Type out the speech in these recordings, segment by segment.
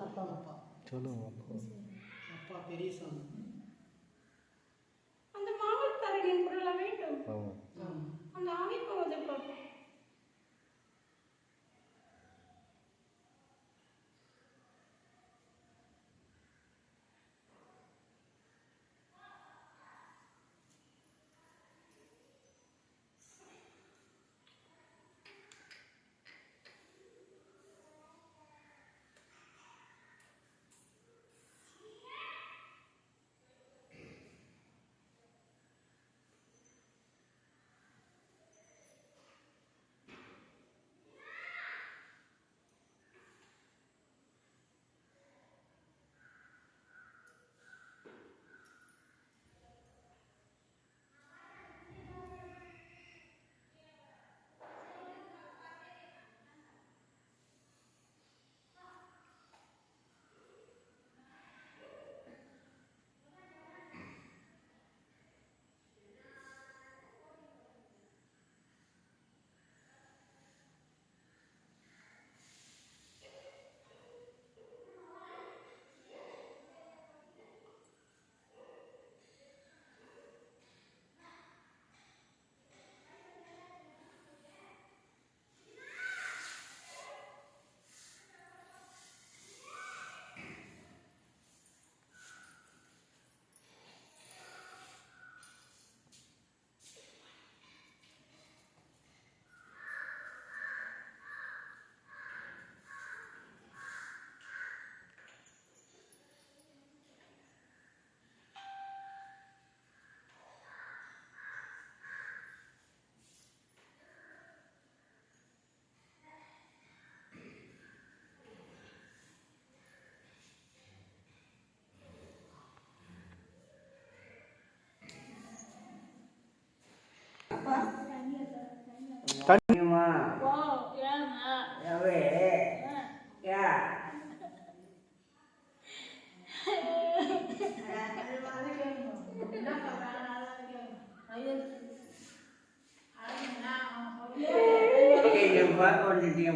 அப்பா அப்பா. சொல்லுங்க அப்பா. அப்பா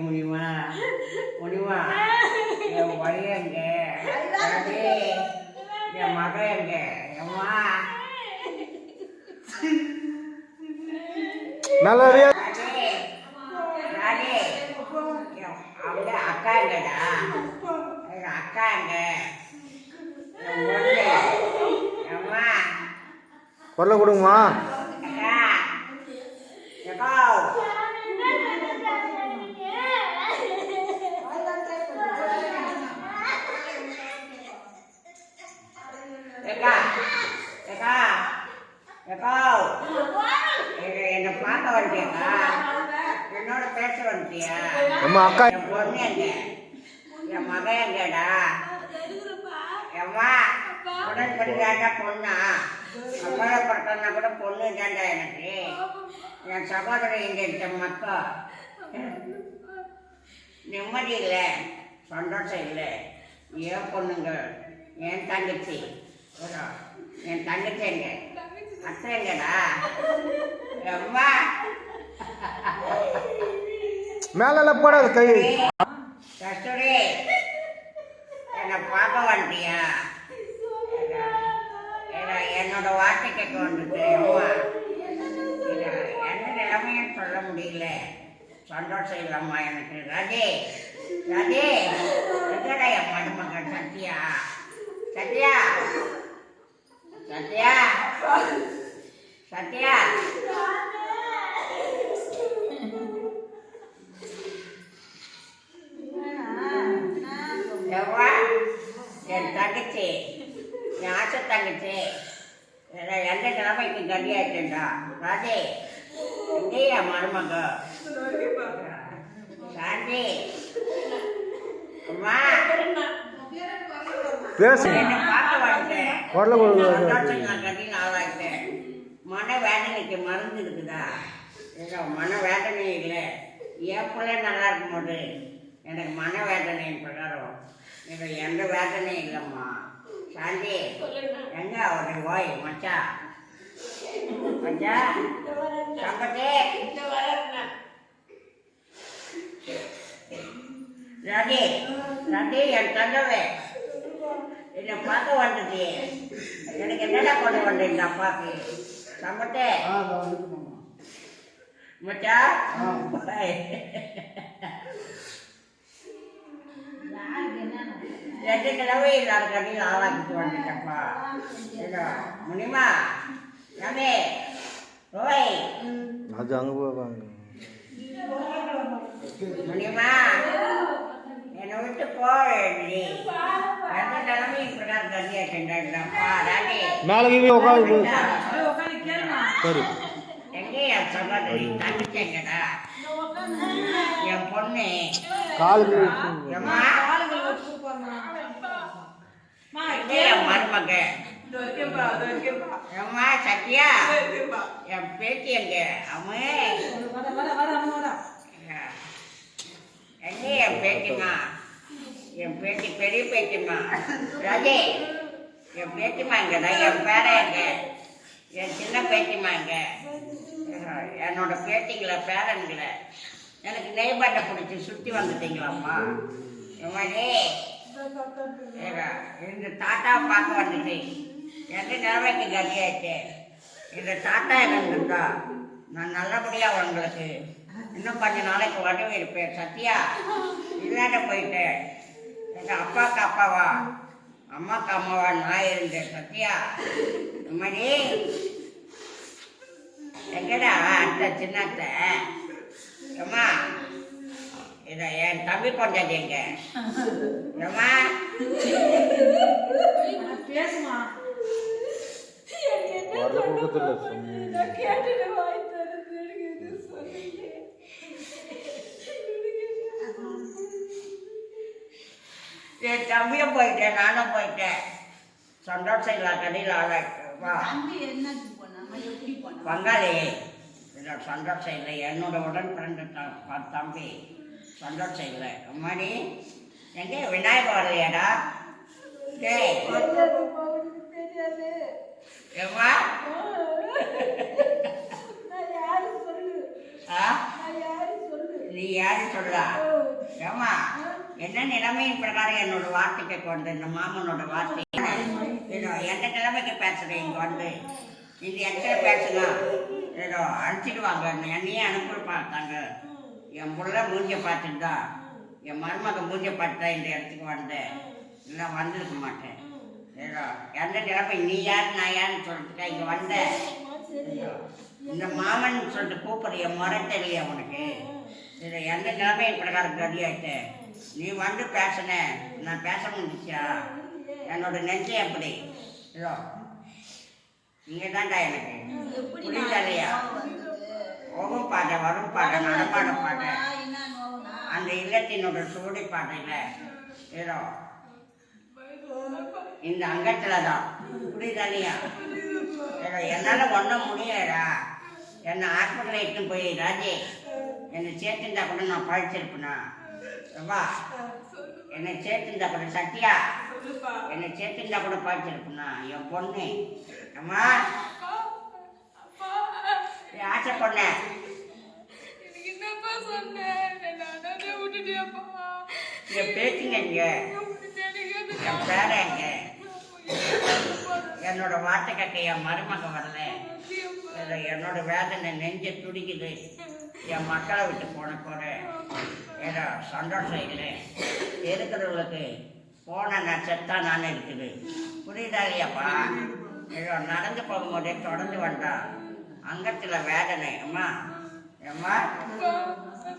முடியுமா முடியுமா என் பையன் எங்க ரவி, என் மகன் எங்க அம்மா நல்லபடியா ராஜே, ராஜே, என் அவங்க அக்கா எங்கடா எங்க அக்கா எங்க என் பொண்ணு அம்மா குரலை கொடுங்கம்மா அக்கா எக்கோ ஏக்கா ஏக்கா ஏக்கா என்ன- என்னை பார்க்க வந்துட்டியாக்கா என்னோட பேச வந்துட்டியா அக்கா என் பொண்ணு எங்க என் மகன் எங்கடா எம்மா உடன் படிக்காட்டா பொண்ணா? படுத்தனா கூட பொண்ணு தாண்டா எனக்கு. என் சகோதரி இங்க இருக்க மக்கள் நிம்மதி இல்லை சந்தோஷம் இல்லை. ஏன் பொண்ணுங்க? என் தங்கச்சி? என் தங்கச்சி எங்க? அத்தை எங்கடா? அம்மா மேலெல்லாம் போடாது கை. கஸ்தூரி என்னை பார்க்க வந்துட்டியா என்னோட வார்த்தை கேட்க வந்துட்டு அம்மா என்ன என்ன நிலைமையும் சொல்ல முடியல. சந்தோஷம் இல்லம்மா எனக்கு. ராஜே ராஜே எங்கடா என் மருமகன் சத்யா? சத்யா சத்யா சத்யா எவ்வா என் தங்கச்சி என் ஆசை தங்கச்சி என்ன எந்த கிழமைக்கு கல்யாணா ராஜே எங்கே என் மருமக? சாந்தி. அம்மா. பேசு என்னை பார்க்க வந்துட்டேன் குரலை மன வேதனைக்கு மருந்து இருக்குதா ஏதோ மன வேதனை இல்லை. என் பிள்ளை நல்லா இருக்கும் போது எனக்கு மன வேதனையின் பிரகாரம் எனக்கு எந்த வேதனையும் இல்லைம்மா. சாந்தி எங்க அவரு ஓய் மச்சா மச்சா சம்பத்தே ராஜே ராஜே என் தங்கவே என்னை பார்க்க வந்துச்சு எனக்கு என்னடா கொண்டு வந்த இந்த அப்பாக்கு சம்பட்டே ஆ அதை வந்துட்டு மாமா மச்சா ரெண்டு கிழமை எல்லாரும் கடையில் ஆளாக்கிட்டு வந்துட்டப்பா ஏதோ முனிமா ரமே ஓய் அது அங்கே போவாங்க என்னை விட்டு மேலே உட்காந்து சரி என் பொண்ணு காலுக்கு எம்மா எம்மா சத்யா என் பேத்தி எங்க அம்மே எங்க என் பேத்திமா என் பேத்தி பெரிய பேத்திமா ராஜே என் பேத்திமா இங்கடா என் பேரன் எங்க என் சின்ன பேத்திமா எங்க என்னோட பேத்திங்களை பேரன்களை எனக்கு நெய்பாட்டை பிடிச்சி சுற்றி வந்துட்டீங்களாம்மா எம்மாடி இந்த தாத்தாவை பார்க்க வந்துட்டு எந்த நிலைமைக்கு கதியாச்சு இந்த தாத்தா இருந்திருந்தா நான் நல்லபடியாக உங்களுக்கு இன்னும் கொஞ்ச நாளைக்கு உடம்பு இருப்பேன். சத்யா இல்லாத போயிட்டேன். எங்கள் அப்பாவுக்கு அப்பாவா? அம்மாவுக்கு அம்மாவா? நான் இருந்தேன். சத்யா மணி எங்கடா அத்தை சின்னத்தை? அம்மா இதை என் தம்பி கொண்டாடிங்க எங்க? அம்மா பேசுமா? என் தம்பியும் போயிட்டேன் நானும் போயிட்டேன். சந்தோஷம் இல்லை கடையில் ஆளாச்சு வா. தம்பி என்னது போனாம எப்படி போனா பங்காளி இல்லை சந்தோஷம் இல்லை என்னோட உடன் பிறந்த தம்பி. சந்தோஷம் இல்லை அம்மாடி எங்கே? விநாயகர் வரலையாடா? டேய் தெரியாது ஏம்மா நான் யாரு சொல்லு ஆ நான் யாரு சொல்லு நீ யாரு சொல்லா ஏம்மா என்ன நிலைமையின் பிரகாரம் என்னோட வார்த்தைக்கு கொண்டு இந்த மாமனோட வார்த்தை? ஏதோ எந்த நிலைமைக்கு பேசுறேன் இங்க வந்து? இது எத்தனை பேசுனா? ஏதோ அனுப்பிச்சிடுவாங்க என்னையே அனுப்பி பார்த்தாங்க என் புள்ள மூஞ்ச பார்த்துட்டு என் மருமக மூஞ்ச பார்த்து தான் இந்த இடத்துக்கு வந்தேன். இல்லை வந்திருக்க மாட்டேன். ஏதோ எந்த நிலைமை? நீ யார் நான் யாருன்னு சொல்லிட்டு இங்கே வந்தேன். இந்த மாமன் சொல்லிட்டு கூப்பிடு என் முறை தெரியல உனக்கு. இது எந்த நிலைமையின் பிரகாரம் கதியாயிட்டு நீ வந்து பேசின. நான் பேச முடிச்சா என்னோட நெஞ்சு எப்படி? இதோ இங்கே தான்டா எனக்கு. எப்படி புரியுதா இல்லையா நான் வந்தது ஓகும் பாட்டை வரும் பாட்டை நடமாட நோவுனா அந்த இல்லத்தினோட சூடி பாட்டையில் ஏதோ இந்த அங்கத்தில் தான் புரியுதா இல்லையா ஏதோ என்னால் ஒன்றும் முடியாதா என்னை ஹாஸ்பிட்டலில் இட்டு போய் ராஜே. என்னை சேர்த்துருந்தா கூட நான் பழிச்சிருப்பேனா? வா என்னை சேர்த்துருந்தா கூட சத்யா என்னை சேர்த்துருந்தா கூட பழிச்சிருப்பேனா என் பொண்ணு? அம்மா. என் ஆசை பொண்ணு. எனக்கு என் பேரன் இங்க. என்னோட வார்த்தை கேட்க என் மருமக வரல. என்னோட வேதனை நெஞ்ச துடிக்குது. என் மக்களை விட்டு போன கூட ஏதோ சந்தோஷம் இல்லை இருக்கிறவங்களுக்கு போன நான் நான் இருக்குது. புரியுதா இல்லையாப்பா? ஏதோ நடந்து போகும்போதே தொடர்ந்து வந்தா அங்கத்தில் வேதனை. அம்மா அம்மா.